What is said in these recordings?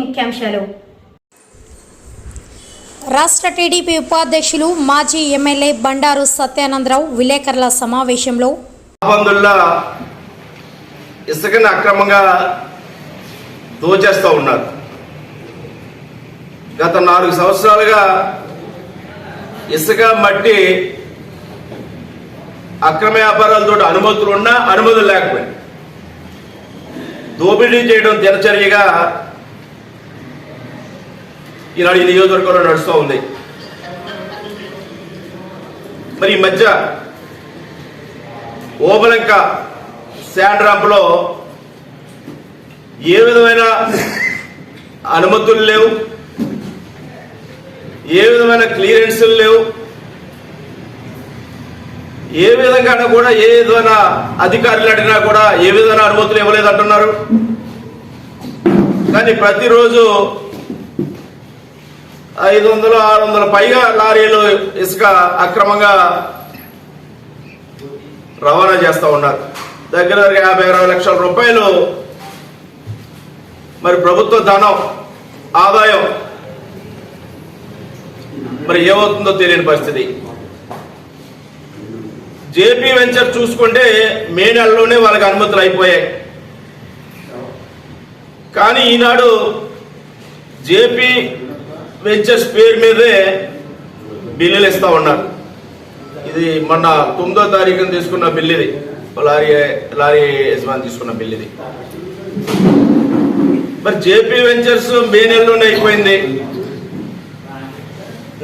ముఖ్యాంశాలు. రాష్ట్ర టీడీపీ ఉపాధ్యక్షులు మాజీ ఎమ్మెల్యే బండారు సత్యానందరావు విలేకరుల సమావేశంలో ఇసుకని అక్రమంగా దోచేస్తూ ఉన్నారు. గత నాలుగు సంవత్సరాలుగా ఇసుక మట్టి అక్రమ వ్యాపారాలతో అనుమతులు ఉన్నా అనుమతులు లేకపోయినా. దోపిడీ చేయడం దినచర్యగా ఈనాడు ఈ నియోజకవర్గంలో నడుస్తూ ఉంది. మరి ఈ మధ్య ఓబలంక శాండ్ ర్యాంపులో ఏ విధమైన అనుమతులు లేవు ఏ విధమైన క్లియరెన్సులు లేవు ఏ విధంగా కూడా ఏ విధమైన అధికారులు అడిగినా కూడా ఏ విధమైన అనుమతులు ఇవ్వలేదు అంటున్నారు కానీ ప్రతిరోజు ఐదు వందలు ఆరు వందల పైగా లారీలు ఇసుక అక్రమంగా రవాణా చేస్తూ ఉన్నారు. దగ్గర దగ్గర యాభై అరవై లక్షల రూపాయలు మరి ప్రభుత్వ ధనం ఆదాయం మరి ఏమవుతుందో తెలియని పరిస్థితి. జేపీ వెంచర్ చూసుకుంటే మే నెలలోనే వాళ్ళకి అనుమతులు అయిపోయాయి. కానీ ఈనాడు జేపీ వెంచర్స్ పేరు మీదే బిల్లులు ఇస్తూ ఉన్నారు. ఇది మొన్న తొమ్మిదో తారీఖున తీసుకున్న బిల్ ఇది లారీ లారీ యజమాని తీసుకున్న బిల్ ఇది మరి జేపీ వెంచర్స్ మే నెలలోనే అయిపోయింది.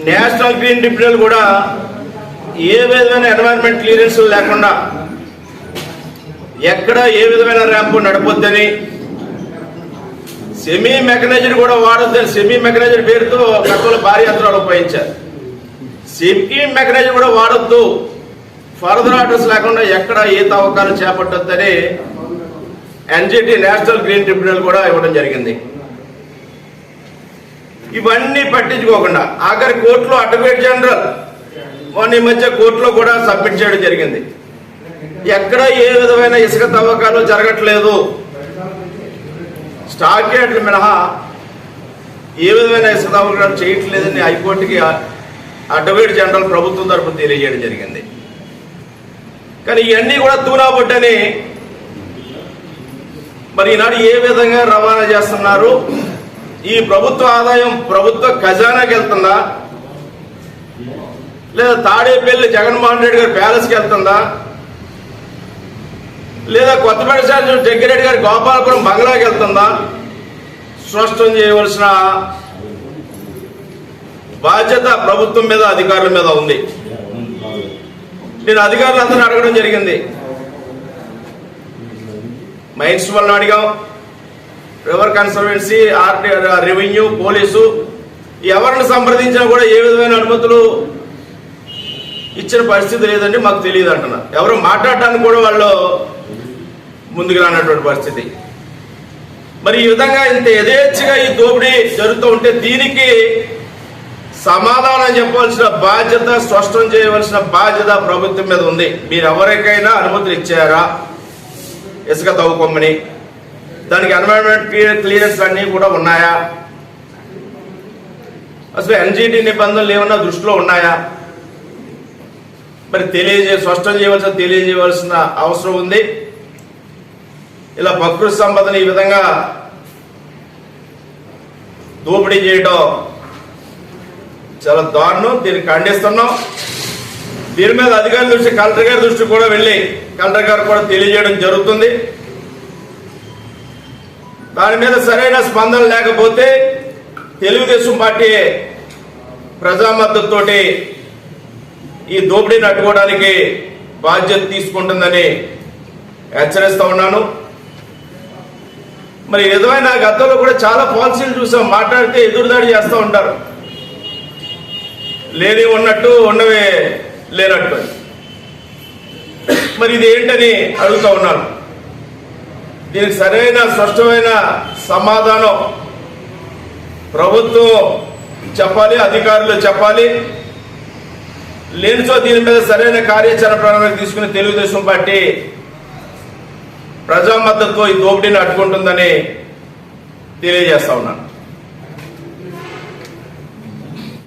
నేషనల్ గ్రీన్ ట్రిబ్యునల్ కూడా ఏ విధమైన ఎన్వైరన్మెంట్ క్లియరెన్స్ లేకుండా ఎక్కడ ఏ విధమైన ర్యాంపు నడపొద్దని సెమీ మెకనైజ్డ్ కూడా వాడొద్దని సెమీ మెకనైజ్డ్ పేరుతో గతంలో భారీ యంత్రాలు ఉపయోగించారు. సెమీ మెకనైజ్డ్ కూడా వాడొద్దు. ఫర్దర్ ఆర్డర్స్ లేకుండా ఎక్కడ ఏ తవ్వకాలు చేపట్టొద్దని ఎన్జిటి నేషనల్ గ్రీన్ ట్రిబ్యునల్ కూడా ఇవ్వడం జరిగింది. ఇవన్నీ పట్టించుకోకుండా ఆఖరి కోర్టులో అడ్వకేట్ జనరల్ మొన్న ఈ మధ్య కోర్టులో కూడా సబ్మిట్ చేయడం జరిగింది. ఎక్కడ ఏ విధమైన ఇసుక తవ్వకాలు జరగట్లేదు. స్టాక్ యార్డ్లు మినహా ఏ విధమైన ఇసుక తవ్వకాలు చేయట్లేదని హైకోర్టుకి అడ్వకేట్ జనరల్ ప్రభుత్వం తరపున తెలియజేయడం జరిగింది. కానీ ఇవన్నీ కూడా తూనాబొట్టని మరి ఈనాడు ఏ విధంగా రవాణా చేస్తున్నారు? ఈ ప్రభుత్వ ఆదాయం ప్రభుత్వ ఖజానాకి వెళ్తుందా? లేదా తాడేపల్లి జగన్మోహన్ రెడ్డి గారి ప్యాలెస్కి వెళ్తుందా? లేదా కొత్తపేట శాసనం జగ్గిరెడ్డి గారి గోపాలపురం బంగ్లాకి వెళ్తుందా? స్పష్టం చేయవలసిన బాధ్యత ప్రభుత్వం మీద అధికారుల మీద ఉంది. నేను అధికారులందరూ అడగడం జరిగింది. మైన్స్ వల్ల అడిగాం. River conservancy RT revenue police ఎవరిని సంప్రదించినా కూడా ఏ విధమైన అనుమతులు ఇచ్చిన పరిస్థితి లేదండి మాకు తెలియదు అంటున్నారు ఎవరు మాట్లాడటానికి కూడా వాళ్ళు ముందుకు రానటువంటి పరిస్థితి. మరి ఈ విధంగా ఇంత యథేచ్ఛగా ఈ దోపిడీ జరుగుతూ ఉంటే దీనికి సమాధానం చెప్పవలసిన బాధ్యత స్పష్టం చేయవలసిన బాధ్యత ప్రభుత్వం మీద ఉంది. మీరు ఎవరికైనా అనుమతులు ఇచ్చారా? ఇసుక తవ్వుకోమని దానికి ఎన్వైరన్మెంట్ క్లియరెన్స్ అన్నీ కూడా ఉన్నాయా? అసలు ఎన్జీటీ నిబంధనలు ఏమన్నా దృష్టిలో ఉన్నాయా? మరి తెలియజే స్పష్టం చేయవలసిన తెలియజేయవలసిన అవసరం ఉంది. ఇలా ప్రకృతి సంపదని ఈ విధంగా దోపిడీ చేయడం చాలా దారుణం. దీన్ని ఖండిస్తున్నాం. దీని మీద అధికారుల దృష్టి కలెక్టర్ గారి దృష్టి కూడా వెళ్ళి కలెక్టర్ గారు కూడా తెలియజేయడం జరుగుతుంది. దాని మీద సరైన స్పందన లేకపోతే తెలుగుదేశం పార్టీ ప్రజామద్దతుతోటి ఈ దోపిడీని అడ్డుకోవడానికి బాధ్యత తీసుకుంటుందని హెచ్చరిస్తా ఉన్నాను. మరి నిజమైన విధమైన గతంలో కూడా చాలా పాలసీలు చూసాం మాట్లాడితే ఎదురుదాడి చేస్తూ ఉంటారు. లేని ఉన్నట్టు ఉన్నవే లేనట్టు మరి ఇది ఏంటని అడుగుతా ఉన్నాను. దీనికి సరైన స్పష్టమైన సమాధానం ప్రభుత్వం చెప్పాలి అధికారులు చెప్పాలి. లేనిచో దీని మీద సరైన కార్యాచరణ ప్రణాళిక తీసుకుని తెలుగుదేశం పార్టీ ప్రజా మద్దతుతో ఈ దోపిడీని అడ్డుకుంటుందని తెలియజేస్తా ఉన్నాను.